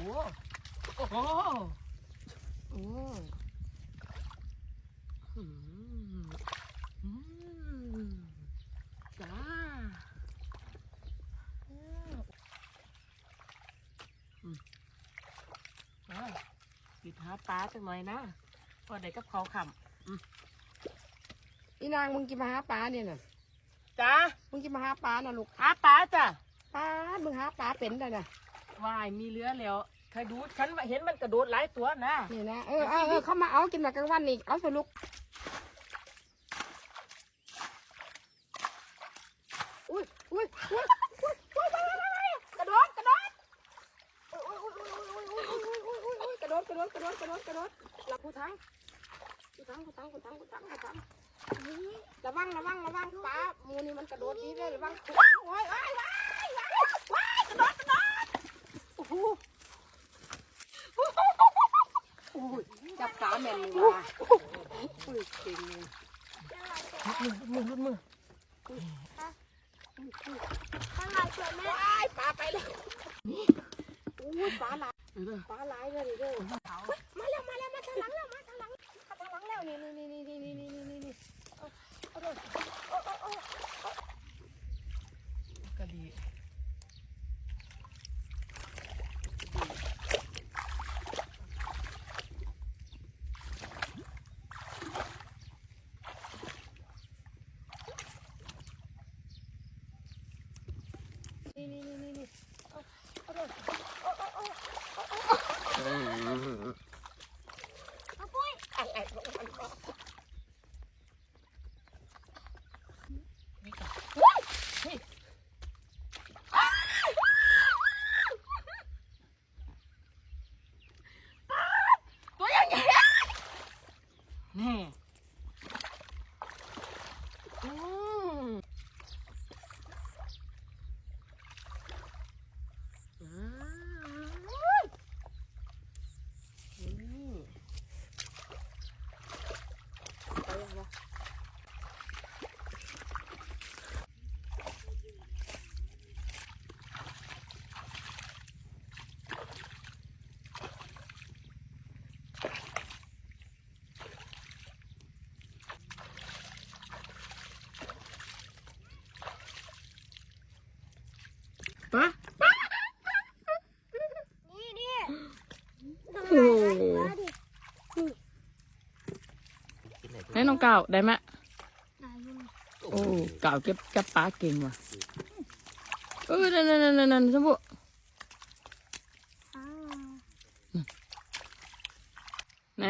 โอ้โอ้โหโอ้อืมอืมจ้าอืมอืมอ่าปิดหาปลาจังหน่อยนะพอได้กับเขาวขอีนางมึงกินมาหาปลาเนี่ยน่ะำจ้ามึงกินมาหาปลาน่ะลูกหาปลาจ้ะปลามึงหาปลาเป็นได้น่ะวายมีเรือแล้ว เคยดูฉันเห็นมันกระโดดหลายตัวนะนี่นะเออเออเออขามาเอากินแต่กลางวันอีกเอาสลุกอุ้ยอุ้ยอุ้ยอุ้ยอุ้ยกระโดดกระโดดกระโดดกระโดดกระโดดกระโดดกระโดดหลับผู้ทั้งผู้ทั้งผู้ทั้งผู้ทั้งผู้ทั้งผู้ทั้งระวังระวังระวังป้ามูนี่มันกระโดดดีเลยระวังโอ้ยโอ้ย จับขาแม่นเลยว่ะอุ้ยเก่งเลยมือมือมือข้างในสวยไหมว้ายปลาไปเลยอุ้ยปลาหลายเออปลาหลายเลยเด้อมาแล้วมาแล้วมาทางหลังแล้วมาทางหลังมาทางหลังแล้วนี่นี่นี่นี่นี่นี่นี่นี่นี่เอาเอาเลยเอาเอาเอาก็ดี นี่นี่นี่นี่นี่เอาเอาเลย เอาปุ้ย อะไรของมันก็ ตัวใหญ่ใหญ่นี่อืมอืมอืม ไปยังวะ ปะ นี่นี่ โอ้โห มาดิ ให้ น้องก้าวได้ไหมไหนอยู่โอ้ก้าวเก็บเก็บปลาเก่งว่ะเออนั่นนั่นนั่นนั่นสมบูอ้าวไหน